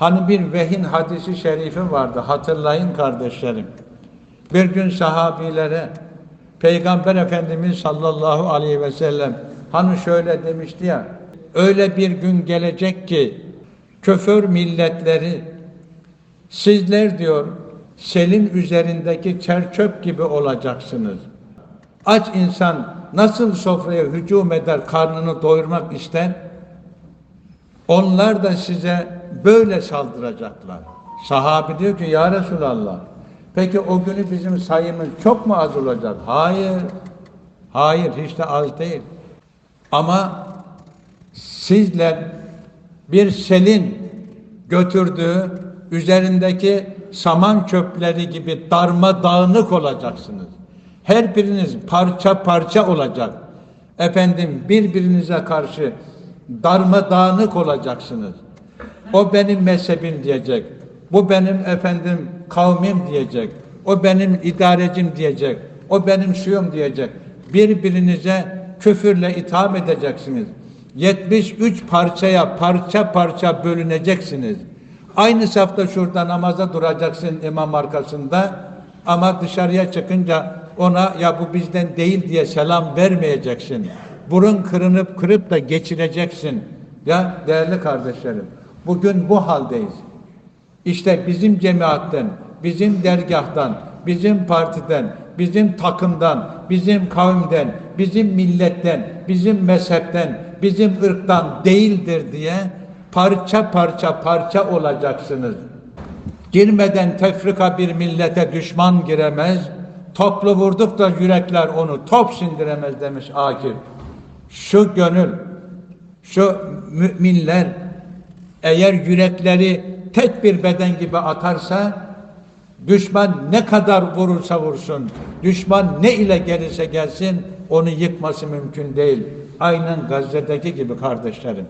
Hani bir vehin hadisi şerifi vardı hatırlayın kardeşlerim. Bir gün sahabilere Peygamber Efendimiz sallallahu aleyhi ve sellem hani şöyle demişti ya öyle bir gün gelecek ki küfür milletleri sizler diyor selin üzerindeki çerçöp gibi olacaksınız. Aç insan nasıl sofraya hücum eder karnını doyurmak ister? Onlar da size böyle saldıracaklar. Sahabi diyor ki ya Resulallah peki o günü bizim sayımız çok mu az olacak? Hayır. Hayır hiç de az değil. Ama sizler bir selin götürdüğü üzerindeki saman çöpleri gibi darmadağınık olacaksınız. Her biriniz parça parça olacak. Efendim birbirinize karşı darmadağınık olacaksınız. O benim mezhebim diyecek. Bu benim efendim kavmim diyecek. O benim idarecim diyecek. O benim şuyum diyecek. Birbirinize küfürle itham edeceksiniz. 73 parçaya parça parça bölüneceksiniz. Aynı safta şurada namaza duracaksın imam arkasında ama dışarıya çıkınca ona ya bu bizden değil diye selam vermeyeceksin. Burun kırınıp kırıp da geçireceksin. Ya değerli kardeşlerim bugün bu haldeyiz. İşte bizim cemaatten, bizim dergahtan, bizim partiden, bizim takımdan, bizim kavimden, bizim milletten, bizim mezhepten, bizim ırktan değildir diye parça parça parça olacaksınız. Girmeden tefrika bir millete düşman giremez. Toplu vurduk da yürekler onu top sindiremez demiş Akif. Şu gönül, şu müminler eğer yürekleri tek bir beden gibi atarsa düşman ne kadar vurursa vursun, düşman ne ile gelirse gelsin onu yıkması mümkün değil. Aynen Gazze'deki gibi kardeşlerim.